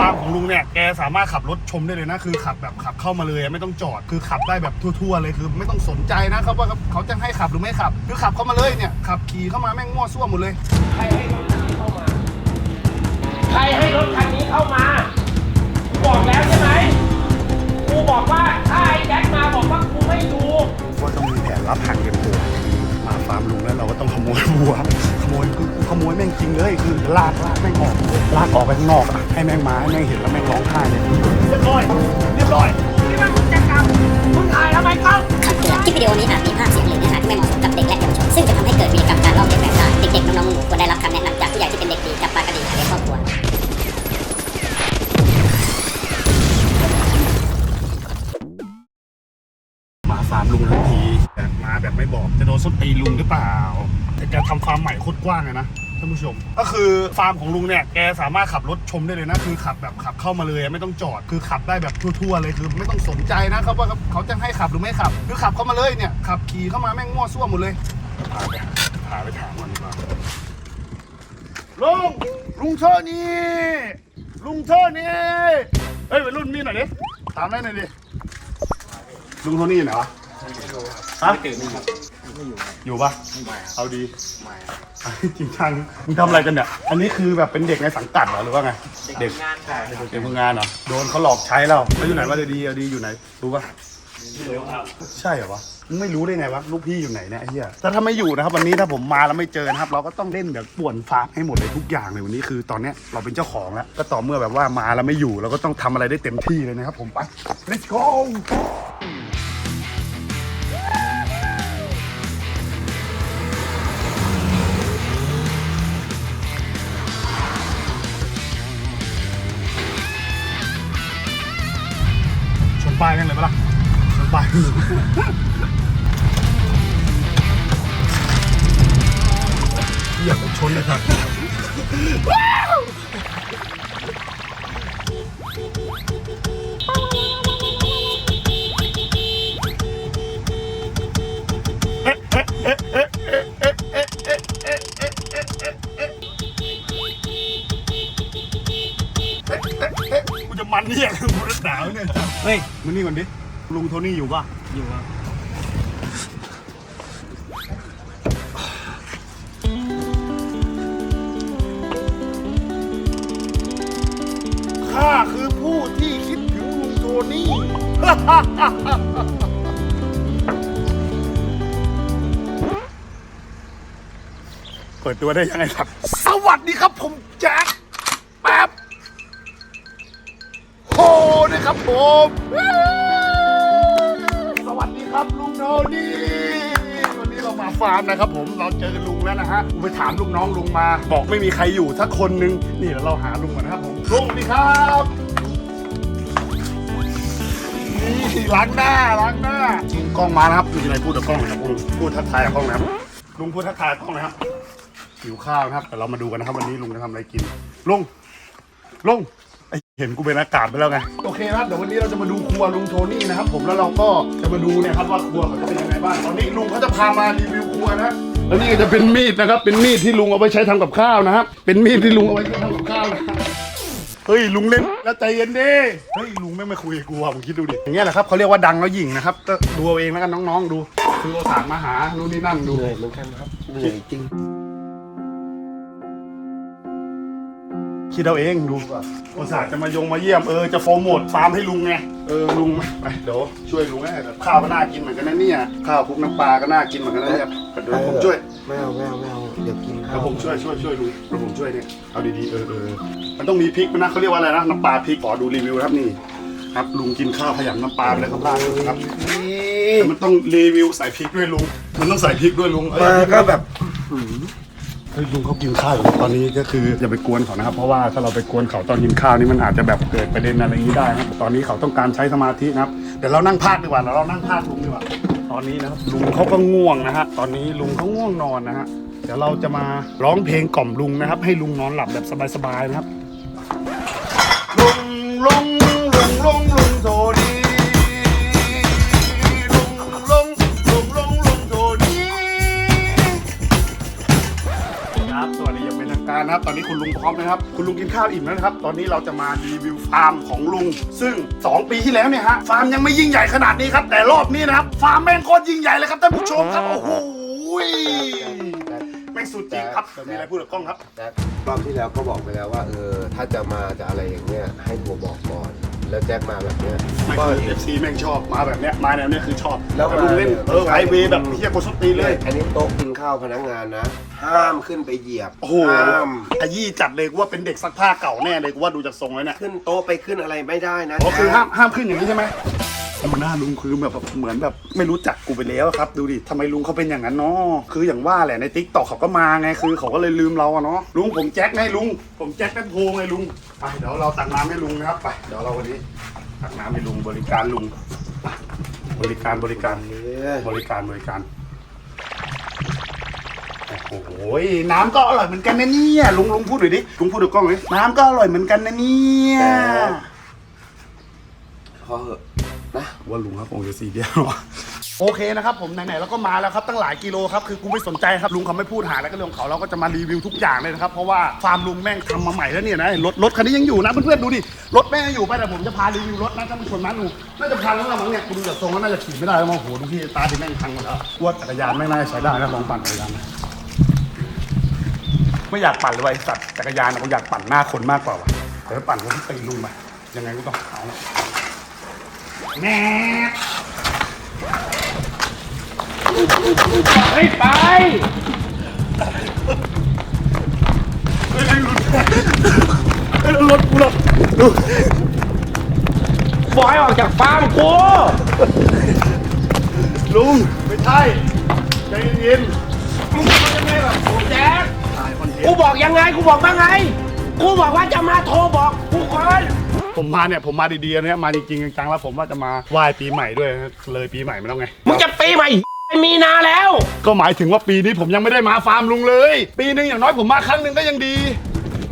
ฟาร์มของลุงเนี่ยแกสามารถขับรถชมได้เลยนะคือขับแบบขับเข้ามาเลยไม่ต้องจอดคือขับได้แบบทั่วๆเลยคือ ไม่ต้องสนใจนะครับว่าเขาจะให้ขับหรือไม่ขับ คือขับเข้ามาเลยเนี่ยขับขี่เข้ามาแม่งมั่วซั่วหมดเลยใครให้รถคันนี้เข้ามาใครให้รถคันนี้เข้ามากูบอกแล้วใช่ไหมกูบอกว่าถ้าไอ้แจ็คมาบอกว่ากูไม่ดูว่าต้องมีแผนรับหักเก็บโผล่ มาฟาร์มลุงแล้วเราก็ต้องขโมยวัว ขโมยคือขโมยแม่งจริงเลยคือลากลากแม่งออกลากออกไปข้างนอกอะให้แม่งมาให้แม่งเห็นแล้วแม่งร้องไห้เลยเรียบร้อยเรียบร้อยนี่มันมึงจะกลับมึงถ่ายทำไมครับคำเตือนคลิปวิดีโอนี้อาจมีภาพเสียงหรือเนื้อหาที่ไม่เหมาะสมกับเด็กและเยาวชนซึ่งจะทำให้เกิดวีรกรรมการลอกเลียนแบบได้เด็กๆน้องๆหนูๆควรได้รับคำแนะนำจากผู้ใหญ่ที่เป็นเด็กดีจับปลากระดิ่งหาในครอบครัวมาฟาร์มลุงทันที แต่มาแบบไม่บอกจะโดนส้นตีลุงหรือเปล่าแต่แกทำฟาร์มใหม่โคตรกว้างเลยนะท่านผู้ชม ก็คือฟาร์มของลุงเนี่ยแกสามารถขับรถชมได้เลยนะ คือขับแบบขับเข้ามาเลยไม่ต้องจอดคือขับได้แบบทั่วๆเลยคือไม่ต้องสนใจนะครับว่าเขาจะให้ขับหรือไม่ขับ คือขับเข้ามาเลยเนี่ยขับขี่เข้ามาแม่งมั่วซั่วหมดเลยพาไปหาพาไปถามมันดีกว่าลุงลุงเท่านี้ลุงเท่านี้เฮ้ยไปรุ่นมีหน่อยดิถามได้หน่อยดิลุงโทนี่อยู่ไหนวะ ฮะตื่นครับ อยู่ปะเอาดีจริงจังมึงทำอะไรกันเนี่ย อันนี้คือแบบเป็นเด็กในสังกัดเหรอหรือว่าไง เด็กงานค่ะเด็กฝึกงานเหรอ โดนเขาหลอกใช้แล้วแล้วอยู่ไหนวะเดี๋ยวดีเอาดีอยู่ไหน รู้ปะใช่เหรอวะมึงไม่รู้ได้ไงวะลูกพี่อยู่ไหนเนี่ยไอ้เหี้ยแต่ถ้าไม่อยู่นะครับวันนี้ถ้าผมมาแล้วไม่เจอนะครับ เราก็ต้องเล่นแบบป่วนฟาร์มให้หมดเลยทุกอย่างเลยวันนี้คือตอนเนี้ยเราเป็นเจ้าของแล้ว ก็ต่อเมื่อแบบว่ามาแล้วไม่อยู่เราก็ต้องทำอะไรได้เต็มที่เลยนะครับผมไป let's go ายกันเลยปะล่ะสบายเหยียบชนเลยครับเอ๊ะเอ๊ะเอ๊ะ มันเนี่ยกูจะหนาวเนี่ยเฮ้ยมานี่ก่อนดิ ลุงโทนี่อยู่ป่ะ อยู่ครับข้าคือผู้ที่คิดถึงลุงโทนี่ เปิดตัวได้ยังไงครับ สวัสดีครับผม ผม สวัสดีครับลุงโทนี่ วันนี้เรามาฟาร์มนะครับผม เราเจอลุงแล้วนะฮะผมไปถามลูกน้องลุงมา บอกไม่มีใครอยู่สักคนนึง นี่เดี๋ยวเราหาลุงก่อนนะครับผม ลุงสวัสดีครับ นี่ล้างหน้าล้างหน้ากล้องมานะครับ มีอะไรพูดกับกล้องหนะครับลุงพูดทักทายกับกล้องนะครับ ลุงพูดทักทายกับกล้องนะครับหิวข้าวนะครับแต่เรามาดูกันนะครับ วันนี้ลุงจะทำอะไรกิน ลุง ลุง เห็นกูเป็นอากาศไปแล้วไง โอเคครับเดี๋ยววันนี้เราจะมาดูครัวลุงโทนี่นะครับผมแล้วเราก็จะมาดูเนี่ยครับว่าครัวเขาจะเป็นยังไงบ้างตอนนี้ลุงเขาจะพามารีวิวครัวนะครับแล้วนี่ก็จะเป็นมีดนะครับ เป็นมีดที่ลุงเอาไว้ใช้ทำกับข้าวนะครับ เป็นมีดที่ลุงเอาไว้ใช้ทำกับข้าวนะเฮ้ยลุงเล่นแล้วใจเย็นดิเฮ้ยลุงไม่มาคุยกับกูอะผมคิดดูดิอย่างเงี้ยแหละครับเขาเรียกว่าดังแล้วหยิ่งนะครับก็ดูเอาเองแล้วกันน้องๆดู คือโอสานมาหานู่นนี่นั่นดู เหนื่อยเหมือนกันครับเหนื่อยจริง คิดเอาเองดูโอสานจะมายงมาเยี่ยมเออจะโฟร์โมทฟาร์มให้ลุงไงเออลุงไปเดี๋ยวช่วยลุงให้แต่ข้าวก็น่ากินเหมือนกันนะเนี่ยข้าวคลุกน้ำปลาก็น่ากินเหมือนกันนะเนี่ยเดี๋ยวผมช่วยไม่เอาไม่เอาไม่เอาเดี๋ยวกินข้าเดี๋ยววผมช่วยช่วยช่วยลุงเดี๋ยวผมช่วยเนี่ยเอาดีๆเออเออมันต้องมีพริกนะเขาเรียกว่าอะไรนะน้ำปลาพริกขอดูรีวิวครับนี่ครับลุงกินข้าวขยำน้ำปลาไปเลยครับบ้านครับแต่มันต้องรีวิวใส่พริกด้วยลุงมันต้องใส่พริกด้วยลุงเอ้ยมาก็แบบ เฮ้ยลุงเขากินข้าวอยู่ตอนนี้ก็คืออย่าไปกวนเขานะครับ เพราะว่าถ้าเราไปกวนเขาตอนกินข้าวนี่มันอาจจะแบบเกิดประเด็นอะไรอย่างนี้ได้นะตอนนี้เขาต้องการใช้สมาธินะครับเดี๋ยวเรานั่งพากดีกว่าเราเรานั่งพากลุงดีกว่าตอนนี้นะครับลุงเขาก็ง่วงนะฮะตอนนี้ลุงเขาง่วงนอนนะฮะเดี๋ยวเราจะมาร้องเพลงกล่อมลุงนะครับ ให้ลุงนอนหลับแบบสบายๆนะครับ อย่างเป็นทางการนะครับตอนนี้คุณลุงโทพร้อมนะครับ คุณลุงกินข้าวอิ่มแล้วนะครับ ตอนนี้เราจะมารีวิวฟาร์มของลุง ซึ่ง 2 ปีที่แล้วเนี่ยฮะ ฟาร์มยังไม่ยิ่งใหญ่ขนาดนี้ครับ แต่รอบนี้นะครับ ฟาร์มแม่งโคตรยิ่งใหญ่เลยครับท่านผู้ชมครับ โอ้โหแม่งสุดจริงครับมีอะไรพูดกับกล้องครับแต่รอบที่แล้วก็บอกไปแล้วว่าเออถ้าจะมาจะอะไรอย่างเงี้ยให้โทรบอกก่อน แล้วแจ็คมาแบบเนี้ยไม่ก็ คือ FC แม่งชอบมาแบบเนี้ยมาแนวเนี้ยคือชอบแล้วต่ลุงเล่นมาเออไฮเวย์แบบเฮียโคตรสตีนเลยอันนี้โต๊ะกินข้าวพนักงานนะ ห้ามขึ้นไปเหยียบโอ้โหห้ามขยี้จัดเลยกูว่าเป็นเด็กซักผ้าเก่าแน่เลยกูว่าดูจากทรงแล้วเนี่ยขึ้นโต๊ะไปขึ้นอะไรไม่ได้นะ อ๋อคือแจ็ห้ามห้ามขึ้นอย่างนี้ใช่ไหมดู หน้าลุงคือแบบเหมือนแบบไม่รู้จักกูไปแล้วครับ ดูดิทำไมลุงเขาเป็นอย่างนั้นเนาะคืออย่างว่าแหละในทิกตอกเขาก็มาไงคือเขาก็เลยลืมเราอะเนาะลุงผมแจ็คไงลุง ผมแจ็คแป๊บโพไงลุงไปเดี๋ยวเราตักน้ำให้ลุงนะครับไปเดี๋ยวเราวันนี้ตักน้ำให้ลุงบริการลุงไปบริการบริการบริการบริการโอ้โหน้ำก็อร่อยเหมือนกันนะเนี่ยลุงลุงพูดหน่อยดิลุงพูดกับกล้องเลยน้ำก็อร่อยเหมือนกันนะเนี่ยพอเหอะ นะว่าลุงครับคงจะสีเดียวโอเคนะครับผมไหนๆเราก็มาแล้วครับตั้งหลายกิโลครับคือกูไม่สนใจครับลุงเขาไม่พูดหาแล้วก็เรื่องเขาเราก็จะมารีวิวทุกอย่างเลยนะครับเพราะว่าฟาร์มลุงแม่งทำมาใหม่แล้วเนี่ยนะรถรถคันนี้ยังอยู่นะเพื่อนๆดูดิรถแม่งยังอยู่ไปแต่ผมจะพารีวิวรถนะท่านผู้ชมนะดูน่าจะพังแล้วละมั้งเนี่ยกูดูจากทรงแล้วน่าจะขี่ไม่ได้แล้วมั้งโหดูพี่ตาที่แม่งพังหมดแล้วกว่าจักรยานแม่งน่าจะใช้ได้นะลองปั่นจักรยานนะไม่อยากปั่นเลยไอ้สัตว์จักรยานนะกูอยากปั่นหน้าคนมากกว่าว่ะแต่ถ้าปั่นก็ตีลุงไปยังไงกูต้องเอา แน่ให้ไปเฮ้ยหลุดเฮ้ยรถกูหลบดูบอกให้ออกจากฟาร์มกูลุงไม่ใช่ใจเย็นมึงบอกยังไงแบบแจ๊คๆถ่ายคอนเทนกูบอกยังไงกูบอกว่าไง กูบอกว่าจะมาโทรบอกกูก่อน ผมมาเนี่ยผมมาดีๆเนี่ยมาจริงๆจังๆแล้วผมว่าจะมาไหว้ปีใหม่ด้วยนะเลยปีใหม่ไม่ต้องไง มึงจะปีใหม่มีนาแล้ว ก็หมายถึงว่าปีนี้ผมยังไม่ได้มาฟาร์มลุงเลย ปีหนึงอย่างน้อยผมมาครั้งหนึ่งก็ยังดี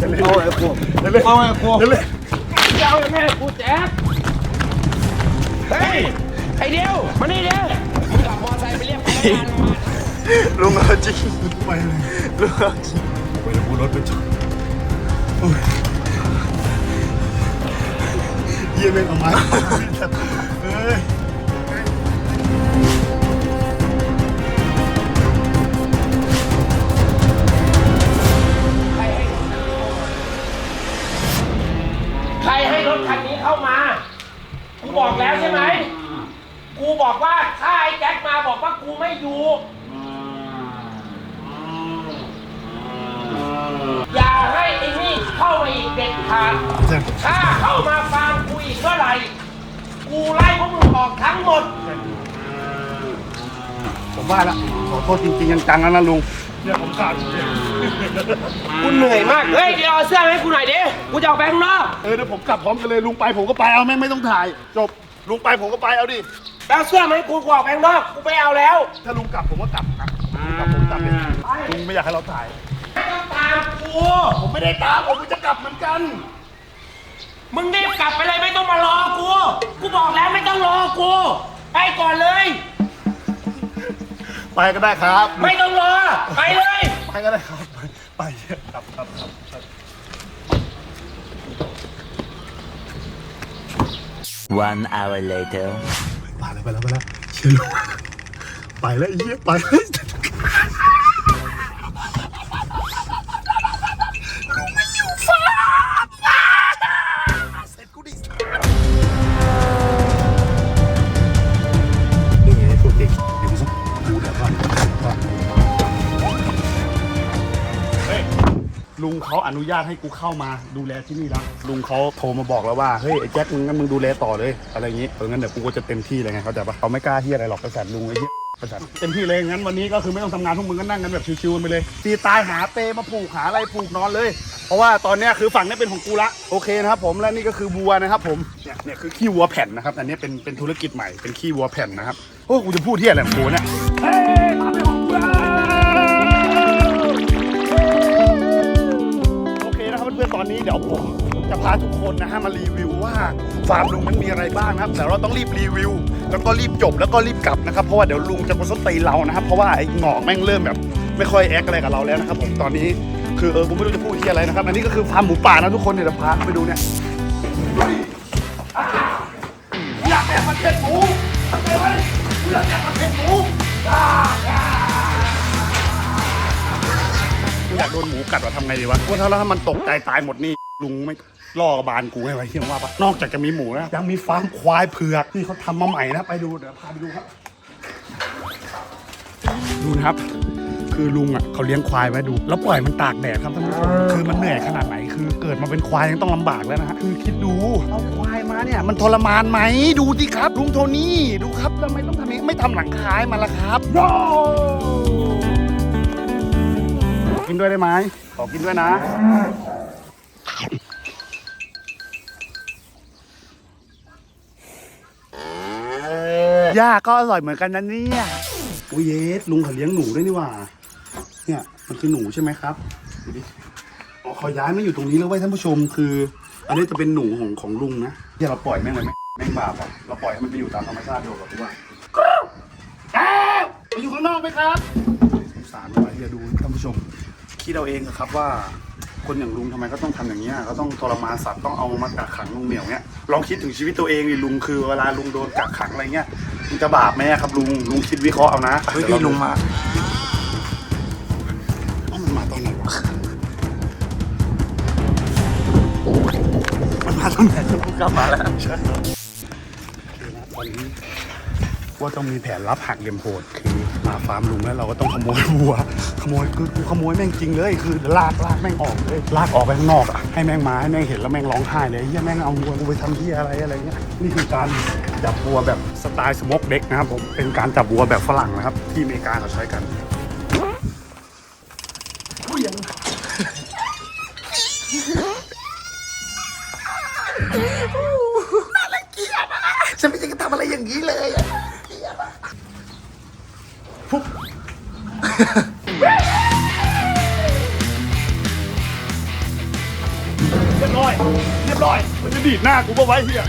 จะเล่นเอาไอ้พวกจะเล่นเอาไอ้พวกจะเล่นเจ้ายังไงกูแจ๊คเฮ้ยไอเดียวมานี่เดียวมึงขับมอเตอร์ไซค์ไปเรียกพนักงานมาลุงเอาจริงไปเลยลุงเอาจริงโอ้ยเดี๋ยวกูรถไปชนโอ้ย เยี่ยมเองเอาไม้เฮ้ยใครให้รถคันนี้เข้ามา กูบอกแล้วใช่ไหม กูบอกว่าถ้าไอ้แจ็คมาบอกว่ากูไม่อยู่ อย่าให้ไอ้นี่เข้ามาอีกเด็ดขาด ถ้าเข้ามาฟาร์มกูอีกเมื่อไหร่ กูไล่พวกมึงออกทั้งหมด ผมว่าแล้วขอโทษจริงๆจังๆแล้วนะลุงเนี่ยผมขาดกูเหนื่อยมาก เฮ้ยเดี๋ยวเอาเสื้อมาให้กูหน่อยดิ กูจะออกไปข้างนอก เออเดี๋ยวผมกลับพร้อมกันเลยลุงไปผมก็ไปเอาแม่งไม่ต้องถ่าย จบลุงไปผมก็ไปเอาดิแล้วเสื้อมาให้กูกูออกไปข้างนอก กูไปเอาแล้ว ถ้าลุงกลับผมก็กลับครับลุงกลับผมกลับเลยลุงไม่อยากให้เราถ่ายไม่ต้องตามกู ผมไม่ได้ตามผมจะกลับเหมือนกัน มึงรีบกลับไปเลยไม่ต้องมารอกู กูบอกแล้วไม่ต้องรอกู ไปก่อนเลย ไปก็ได้ครับ ไม่ต้องรอ ไปเลย ไปก็ได้ครับ ไปไปครับครับครับครับ One hour later. ไปแล้วไปแล้วไปแล้วเชื่อลุงไปแล้วไอ้เหี้ยไปแล้ว ลุงเขาอนุญาตให้กูเข้ามาดูแลที่นี่แล้วลุงเขาโทรมาบอกแล้วว่าเฮ้ยไอ้แจ็คมึงงั้นมึงดูแลต่อเลย อะไรอย่างงี้เอองั้นเดี๋ยวกูก็จะเต็มที่เลยไงเข้าใจปะเขาไม่กล้าเฮียอะไรหรอกประสานลุงไอ้เฮียประสานเต็มที่เลยงั้นวันนี้ก็คือไม่ต้องทำงานพวกมึงก็นั่งกันแบบชิวๆกันไปเลยตีตายหาเปมาผูกหาอะไรผูกนอนเลย เพราะว่าตอนเนี้ยคือฝั่งเนี้ยเป็นของกูละโอเคนะครับผมและนี่ก็คือวัวนะครับผมเนี่ยเนี่ยคือขี้วัวแผ่นนะครับอันนี้เป็นเป็นธุรกิจใหม่เป็นขี้วัวแผ่นนะครับโอ้กูจะพูดที่อะไรของกูเนี่ย เดี๋ยวผมจะพาทุกคนนะฮะมารีวิวว่าฟาร์มลุงมันมีอะไรบ้างนะครับ แต่เราต้องรีบรีวิว แล้วก็รีบจบแล้วก็รีบกลับนะครับ เพราะว่าเดี๋ยวลุงจะมาส้นตีนเรานะครับ เพราะว่าไอ้หงอกแม่งเริ่มแบบ ไม่ค่อยแอคอะไรกับเราแล้วนะครับผมตอนนี้คือเออผมไม่รู้จะพูดที่อะไรนะครับ อันนี้ก็คือฟาร์มหมูป่านะทุกคนเดี๋ยวพาไปดูเนี่ยเฮ้ยอ่าอยากแอบมาเป็นหมูเฮ้ยอยากแอบมาเป็นหมูอ่า อยากโดนหมูกัดว่าทำไงดีวะว่าถ้าแล้วถ้ามันตกใจตายหมดนี่ลุงไม่ล่อกบาลกูให้ไวะเฮียว่าปะนอกจากจะมีหมูนะยังมีฟาร์มควายเผือกที่เขาทำมาใหม่นะไปดูเดี๋ยวพาไปดูครับดูนะครับ คือลุงอะเขาเลี้ยงควายไว้ดู แล้วปล่อยมันตากแดดครับท่านผู้ชมคือมันเหนื่อยขนาดไหนคือเกิดมาเป็นควายยังต้องลำบากแล้วนะฮะคือคิดดูเอาควายมาเนี่ย มันทรมานไหมดูสิครับลุงโทนี่ดูครับทำไมต้องทำนี้ไม่ทำหลังคายมันละครับโย กินด้วยได้ไหมขอกินด้วยนะ ย่าก็อร่อยเหมือนกันนะเนี่ยโอ้ยเยสลุงเขาเลี้ยงหนูด้วยนี่หว่า เนี่ยมันคือหนูใช่ไหมครับดูดิอ๋อเขาย้ายมาอยู่ตรงนี้แล้วเว้ยท่านผู้ชมคือ อันนี้จะเป็นหนูของของลุงนะที่เราปล่อยแม่งเลยไหมแม่งบาปอะเราปล่อยให้มันไปอยู่ตามธรรมชาติดีกว่าพี่ว่าอ้าวไปอยู่ข้างนอกไหมครับสงสารหน่อยอย่าดูท่านผู้ชม คิดเอาเองเถอะครับว่าคนอย่างลุงทำไมก็ต้องทำอย่างนี้ยก็ต้องทรมานสัตว์ต้องเอามากักขังลุงเหนียวเนี้ยลองคิดถึงชีวิตตัวเองดิลุงคือเวลาลุงโดนกักขังอะไรเงี้ยมันจะบาปไหมอะครับลุงลุงคิดวิเคราะห์เอานะเฮ้ยพี่ลุงมาเอ้ามันมาตอนไหนวะมันมาตอนไหนกลับมาแล้วใช่ครับตอนนี้ว่าต้องมีแผนรับหักเหลี่ยมโหดคือ มาฟาร์มลุงแล้วเราก็ต้องขโมยวัว ขโมยคือกูขโมยแม่งจริงเลย คือลากลากแม่งออกเลยลากออกไปข้างนอกอะให้แม่งมาให้แม่งเห็นแล้วแม่งร้องไห้เลยเฮียแม่งเอาวัวกูไปทำที่อะไรอะไรเงี้ยนี่คือการจับวัวแบบสไตล์สโมกเด็กนะครับผมเป็นการจับวัวแบบฝรั่งนะครับที่อเมริกาเขาใช้กัน เรียบร้อย เรียบร้อย มันจะดีดหน้ากูปะไว้เฮีย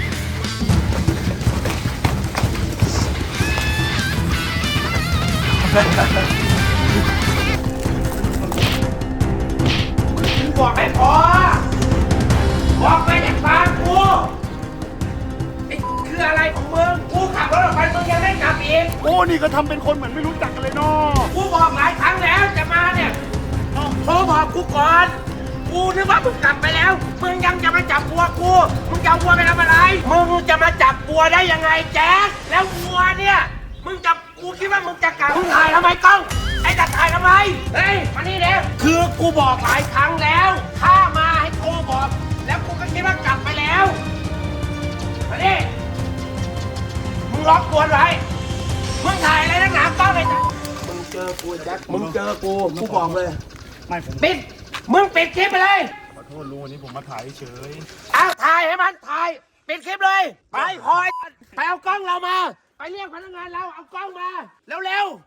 มึงบอกไม่พอบอกไปจากฟาร์มกูไอ้คืออะไรของมึง รถออกไปมึงยังไม่กลับอีกโอ้นี่ก็ทำเป็นคนเหมือนไม่รู้จักกันเลยเนาะกูบอกหลายครั้งแล้วจะมาเนี่ยโทรบอกกูก่อน กูนึกว่ามึงกลับไปแล้ว มึงยังจะมาจับวัวกู มึงจะเอาวัวไปทำอะไร มึงจะมาจับวัวได้ยังไงแจ๊คแล้ววัวเนี่ย มึงจับกูคิดว่ามึงจะกลับมึงถ่ายทำไมกล้อง ไอ้จะถ่ายทำไม เฮ้ยมานี่เด้คือกูบอกหลายครั้งแล้ว ถ้า กูกูบอกเลย ไม่ผมปิด มึงปิดคลิปไปเลย ขอโทษลุงวันนี้ผมมาถ่ายเฉยเอาถ่ายให้มันถ่าย ปิดคลิปเลย ไปคอย ไปเอากล้องเรามา ไปเรียกพนักงานเราเอากล้องมา เร็วๆ